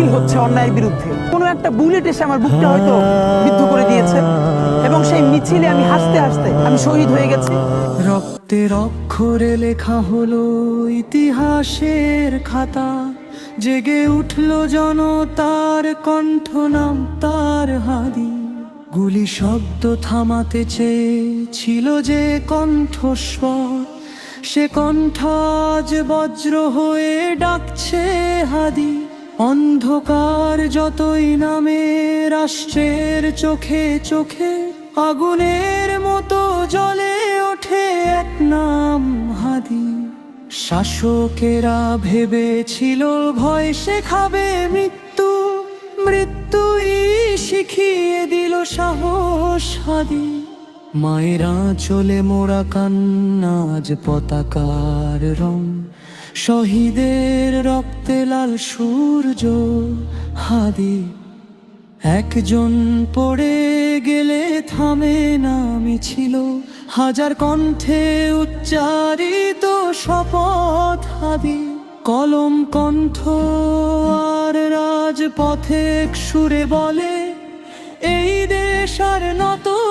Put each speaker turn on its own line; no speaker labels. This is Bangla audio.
হচ্ছে অন্যায়ের বিরুদ্ধে। কোনো একটা বুলেট এসে আমার বুকটা হয়তো বিদ্ধ করে দিয়েছে। এবং সেই মিছিলে আমি হাসতে হাসতে আমি শহীদ হয়ে গেছি।
রক্তের অক্ষরে লেখা হলো ইতিহাসের খাতা। জেগে উঠল জনতার কণ্ঠ নাম তার হাদি। গুলি শব্দ থামাতে চেয়েছিল যে কণ্ঠস্বর। সে কণ্ঠ আজ বজ্র হয়ে ডাকছে হাদি। অন্ধকার যতই নামে রাষ্ট্রের চোখে চোখে, আগুনের মতো জলে ওঠে এক নাম হাদি। শাসকেরা ভেবেছিল ভয় শেখাবে মৃত্যু, মৃত্যুই শিখিয়ে দিল সাহস হাদি। মায়েরা চলে মোরা কান্নাজ পতাকার রং। শহীদের রক্তে লাল সূর্য, হাদি। একজন পড়ে গেলে থামে না মিছিল, হাজার কণ্ঠে উচ্চারিত শপথ হাদি। কলম কণ্ঠ আর রাজপথে সুরে বলে, এই দেশ আর নত হবে